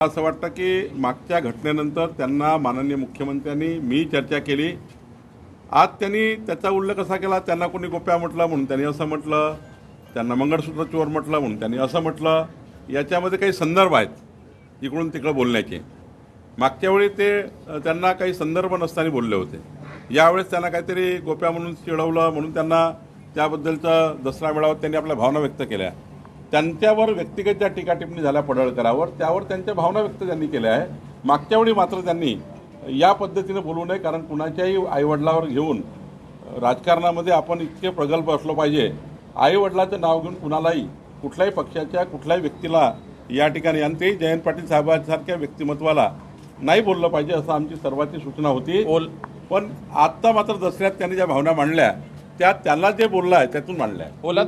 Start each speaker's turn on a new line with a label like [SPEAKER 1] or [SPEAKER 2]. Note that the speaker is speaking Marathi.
[SPEAKER 1] असं वाटतं की मागच्या घटनेनंतर त्यांना माननीय मुख्यमंत्र्यांनी मी चर्चा केली. आज त्यांनी त्याचा उल्लेख कसा केला? त्यांना कोणी गोप्या म्हटलं म्हणून त्यांनी असं म्हटलं. त्यांना मंगळसूत्र चोर म्हटलं म्हणून त्यांनी असं म्हटलं. याच्यामध्ये काही संदर्भ आहेत इकडून तिकडं बोलण्याचे. मागच्या वेळी ते त्यांना काही संदर्भ नसताना बोलले होते. यावेळेस त्यांना काहीतरी गोप्या म्हणून चिडवलं म्हणून त्यांना त्याबद्दलचा दसरा मेळाव्यात त्यांनी आपल्या भावना व्यक्त केल्या. त्यांच्यावर व्यक्तिगत ज्या टीका टिप्पणी झाल्या पडळकरावर त्यावर त्यांच्या भावना व्यक्त त्यांनी केल्या आहे मागच्या वेळी मात्र त्यांनी या पद्धतीने बोलू नये कारण कुणाच्याही आईवडिलावर घेऊन राजकारणामध्ये आपण इतके प्रगल्भ असलो पाहिजे. आईवडिलाचं नाव घेऊन कुणालाही कुठल्याही पक्षाच्या कुठल्याही व्यक्तीला या ठिकाणी आणि ते जयंत पाटील साहेबांसारख्या व्यक्तिमत्वाला नाही बोललं पाहिजे असं आमची सर्वांची सूचना होती.
[SPEAKER 2] ओल
[SPEAKER 1] पण आत्ता मात्र दसऱ्यात त्यांनी ज्या भावना मांडल्या त्या त्याला जे बोललं आहे त्यातून मांडल्या.
[SPEAKER 2] ओला